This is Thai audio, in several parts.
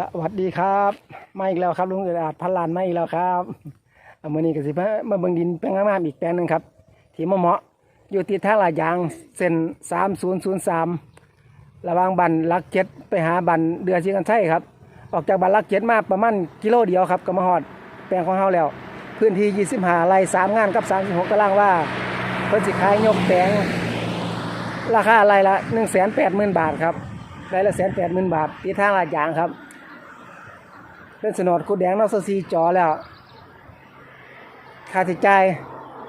สวัสดีครับมาอีกแล้วครับลุงเอิดอาจพันลานมาอีกแล้วครับเอามื่อนี้ก็สิมามาเบิ่งดินแปลงงามอีกแปลงหนึ่งครับที่มะเหมาะอยู่ที่ทางลาดยางเส้นสามศูนย์ศูนย์สามระหว่างบันลักเจ็ดไปหาบันเดือดชีกันใช่ครับ ออกจากบันลักเจ็ดมาประมาณกิโลเดียวครับก็มาฮอดแปลงของเฮาแล้ว พื้นที่ยี่สิบห้าไร่สามงานกับสามสิบหกตารางว่าเพิ่นสิขายยกแปลงราคาไร่ละหนึ่งแสนแปดหมื่นบาทครับไร่ละแสนแปดหมื่นบาทที่ทางลาดยางครับ เป็นสนดคูแดงนอกสซีจอแล้วค่าใช้จ่าย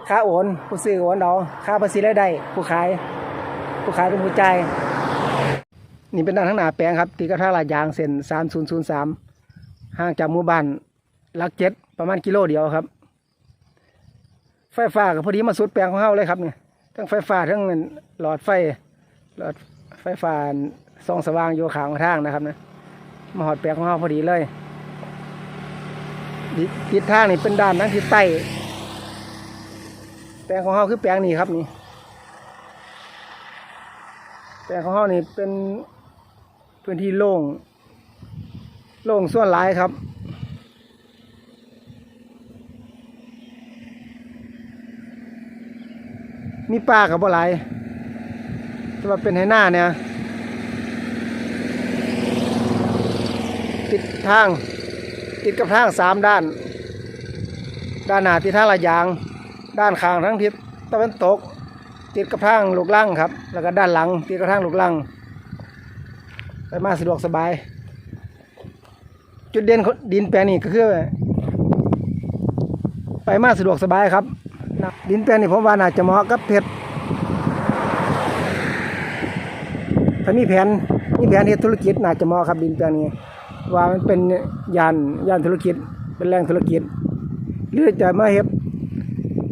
ค่าโอนผู้ซื้อโอนเอาค่าภาษีรายได้ผู้ขาย ผู้ขายเป็นผู้จ่ายนี่เป็นด้านข้างหน้าแปลงครับตีกระทะลาดยางเส้นสามศูนย์ศูนย์สามห่างจากหมู่บ้านหลักเจ็ดประมาณกิโลเดียวครับ ไฟฟ้าก็พอดีมาสุดแปลงของเฮาเลยครับเนี่ยทั้งไฟฟ้าทั้งหลอดไฟหลอดไฟฟ้าส่องสว่างอยู่ขางทางนะครับนะมาหอดแปลงของเฮาพอดีเลย ทิศทางนี่เป็นด้านทั้งทิศใต้แปลงของเฮาคือแปลงนี้ครับนี่แปลงของเฮานี่เป็นพื้นที่โล่งโล่งส่วนหลายครับมีป่ากับบ่หลายแต่ว่าเป็นไหหน้าเนี่ยติดทาง ติดกับทางสามด้าน ด้านหน้าติดทางละยาง ด้านข้างทั้งทิศตะวันตก ติดกับทางลูกลังครับ แล้วก็ด้านหลัง ติดกับทางลูกลังไปมาสะดวกสบาย จุดเด่นของดินแปลงนี้ก็คือไปมาสะดวกสบายครับ ดินแปลงนี้ผมว่าน่าจะเหมาะกับเพชรถ้ามีแผนมีแผนเฮ็ดธุรกิจน่าจะเหมาะครับดินแปลงนี้ ว่ามันเป็นยานยานธุรกิจ เป็นแหล่งธุรกิจ หรือจะมาเฮ็ด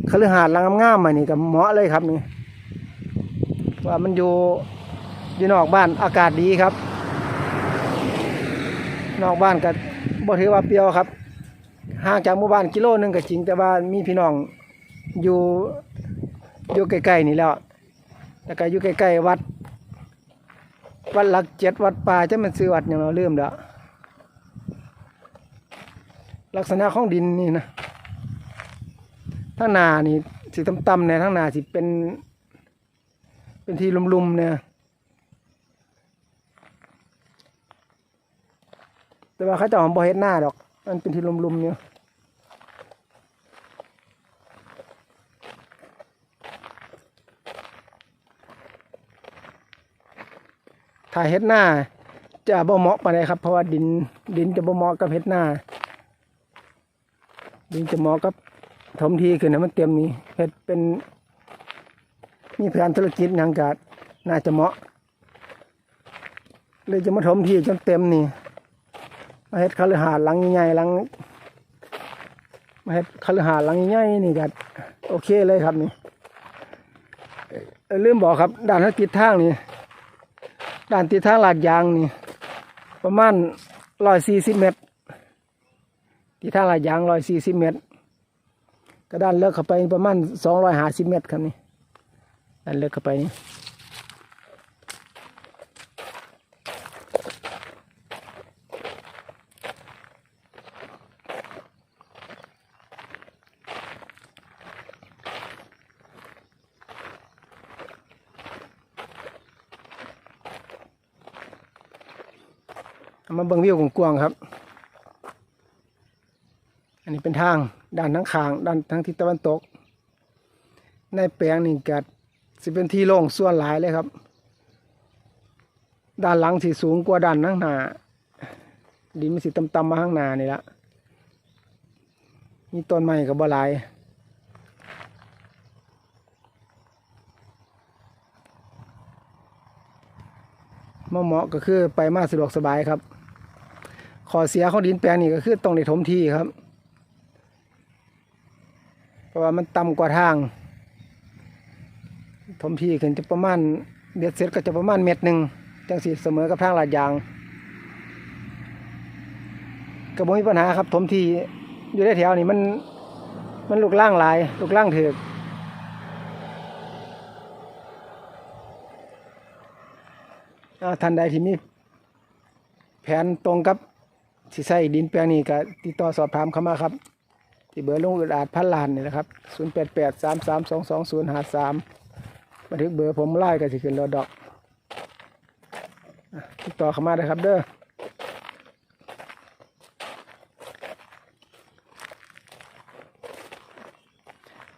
คฤหาสน์หลังงามๆมานี่ก็เหมาะเลยครับนี่ว่ามันอยู่อยู่นอกบ้านอากาศดีครับ นอกบ้านก็บ่ถือว่าเปรียวครับห่างจากหมู่บ้านกิโลนึงก็จริงแต่ว่ามีพี่น้องอยู่อยู่ใกล้ๆนี่แล้วแล้วก็อยู่ใกล้ๆวัด วัดหลักเจ็ดวัดป่าจะมันซื้อวัดอย่างเราเริ่มแล้ว ลักษณะของดินนี่นะทั้งนานี่สิต่ำๆเนี่ยทั้งนาสิเป็น เป็นที่ลุ่มๆเนี่ยแต่ว่าเขาเจะหอมบ่เฮ็ดหน้าดอก มันเป็นที่ลุ่มๆเนี่ยถ้ายเฮ็ดหน้าจะบ่เหมาะไปานใดครับ เพราะว่าดินดินจะบ่เหมาะกับเฮ็ดหน้า ดินจะเหมาะกับถมทีขึ้นให้มันเต็มนี่เฮ็ดเป็น มีแผนธุรกิจหยังก็น่าจะเหมาะ เลยจะมาถมทีจนเต็มนี่มาเฮ็ดคฤหาสน์หลังใหญ่ๆหลังมาเฮ็ดคฤหาสน์หลังใหญ่นี่ก็โอเคเลยครับนี่ลืมบอกครับด้านทิศทางนี่ด้านทิศทางลาดยางนี่ ประมาณร้อยสี่สิบเมตร ที่ท่าลาดยางร้อยสี่สิบเมตรก็ด้านเลิกเข้าไปประมาณสองร้อยห้าสิบเมตรครับนี่ด้านเลิกเข้าไปนี่มาเบิ่งวิวกว้างๆครับ นี้เป็นทางด้านทั้งข้างด้านทั้งทิศตะวันตก ในแปลงนี่กัดสิเป็นที่โล่งส่วนหลายเลยครับ ด้านหลังสิสูงกว่าด้านข้างหน้าดินมันสิต่ำๆมาข้างหน้านี่ละมีต้นไม้กับบ่หลายมาเหมาะก็คือไปมาสะดวกสบายครับ ขอเสียของดินแปลงนี่ก็คือต้องในถมที่ครับ ราะว่ามันต่ำกว่าทางถมที่ขึ้นจะประมาณเบ็ดเสร็จก็จะประมาณเม็ดหนึ่งจังสีเสมอกับทางลาดยางก็บ่มีปัญหาครับถมที่อยู่ในแถวนี้มันมันลูกล่างหลาย ลูกล่างถือกท่านใดที่มีแผนตรงกับสิใส่ดินแปลงนี้ก็ติดต่อสอบถามเข้ามาครับ ที่เบอร์ลุงอึดอาจพันลานนี่แหละครับ0 8 8 3 3 2 2 0 5 3มาถึงเบอร์ผมไล่ก็สิขึ้นรถดอกติดต่อเข้ามาได้ครับเด้อ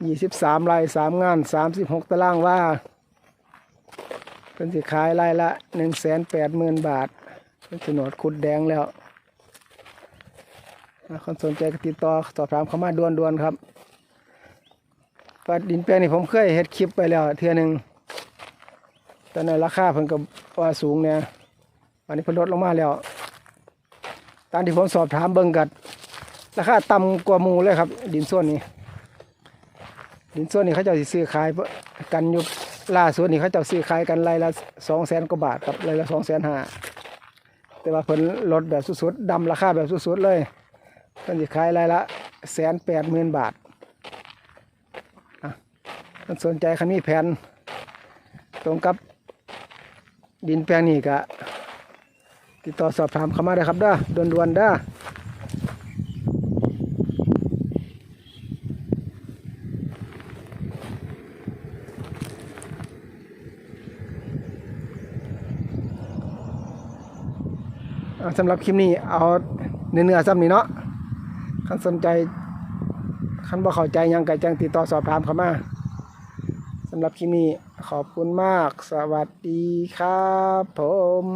ยี่สิบสามไร่สามงานสามสิบหกตารางว่าเป็นสิขายไร่ละหนึ่งแสนแปดหมื่นบาทเป็นโฉนดขุดแดงแล้ว คนสนใจก็ติดต่อสอบถามเข้ามาด่วนๆครับว่าดินแปลงนี่ผมเคยเฮ็ดคลิปไปแล้วเทื่อหนึ่งตอนนั้นราคาเพิ่นก็ว่าสูงเนี่ยวันนี้เพิ่นลดลงมาแล้ว ตามที่ผมสอบถามเบิ่งกัดราคาต่ำกว่ามูเลยครับ ดินส่วนนี้ ดินส่วนนี้เขาเจ้าสิซื้อขายกันอยู่ล่าสุดนี่เขาเจ้าซื้อขายกันรายละสองแสนกว่าบาทครับรายละสองแสนห้าแต่ว่าเพิ่นลดแบบสุดๆดำราคาแบบสุดๆเลย เพิ่นสิขายรายละแสนแปดหมื่นบาทอะมันสนใจคันมีแผน ตรงกับดินแปลงนี้ก็ติดต่อสอบถามเข้ามาได้ครับด้อด่วนๆด้าสำหรับคลิปนี้เอาเนื้อๆซ้ำนี่เนาะ ขันสนใจขันบ่เข้าใจยังไกจังติดต่อสอบถามเข้ามาสำหรับคลิปนี้ขอบคุณมาก สวัสดีครับผม